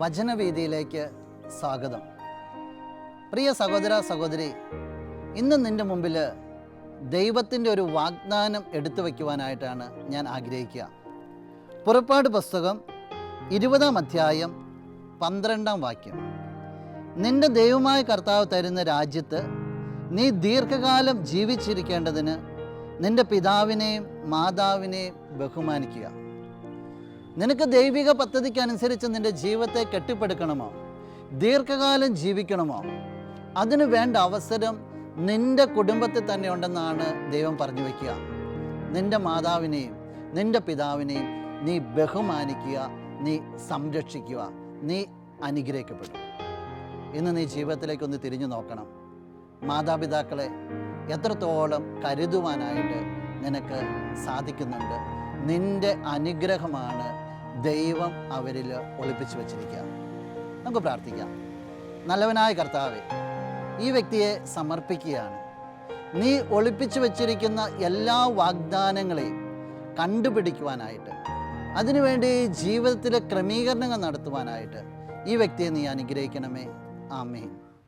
വചനവേദിയിലേക്ക് സ്വാഗതം. പ്രിയ സഹോദര സഹോദരി ഇന്ന് നിന്റെ മുമ്പിൽ ദൈവത്തിന്റെ ഒരു വാഗ്ദാനം എടുത്തു വയ്ക്കുവാനായിട്ടാണ് ഞാൻ ആഗ്രഹിക്കുക. പുറപ്പാട് പുസ്തകം ഇരുപതാം അധ്യായം പന്ത്രണ്ടാം വാക്യം. നിന്റെ ദൈവമായ കർത്താവ് തരുന്ന രാജ്യത്ത് നീ ദീർഘകാലം ജീവിച്ചിരിക്കേണ്ടതിന് നിന്റെ പിതാവിനെയും മാതാവിനെയും ബഹുമാനിക്കുക. നിനക്ക് ദൈവിക പദ്ധതിക്കനുസരിച്ച് നിന്റെ ജീവിതത്തെ കെട്ടിപ്പടുക്കണമോ? ദീർഘകാലം ജീവിക്കണമോ? അതിനു വേണ്ട അവസരം നിന്റെ കുടുംബത്തിൽ തന്നെ ഉണ്ടെന്നാണ് ദൈവം പറഞ്ഞു വയ്ക്കുക നിന്റെ മാതാവിനെയും നിന്റെ പിതാവിനെയും നീ ബഹുമാനിക്കുക നീ സംരക്ഷിക്കുക നീ അനുഗ്രഹിക്കപ്പെടും. ഇന്ന് നീ ജീവിതത്തിലേക്ക് ഒന്ന് തിരിഞ്ഞു നോക്കണം. മാതാപിതാക്കളെ എത്രത്തോളം കരുതുവാനായിട്ട് നിനക്ക് സാധിക്കുന്നുണ്ട്. നിന്റെ അനുഗ്രഹമാണ് ദൈവം അവരിൽ ഒളിപ്പിച്ചു വച്ചിരിക്കുക. നമുക്ക് പ്രാർത്ഥിക്കാം. നല്ലവനായ കർത്താവെ ഈ വ്യക്തിയെ സമർപ്പിക്കുകയാണ്. നീ ഒളിപ്പിച്ചു വച്ചിരിക്കുന്ന എല്ലാ വാഗ്ദാനങ്ങളെയും കണ്ടുപിടിക്കുവാനായിട്ട് അതിനുവേണ്ടി ജീവിതത്തിലെ ക്രമീകരണങ്ങൾ നടത്തുവാനായിട്ട് ഈ വ്യക്തിയെ നീ അനുഗ്രഹിക്കണമേ. ആമേൻ.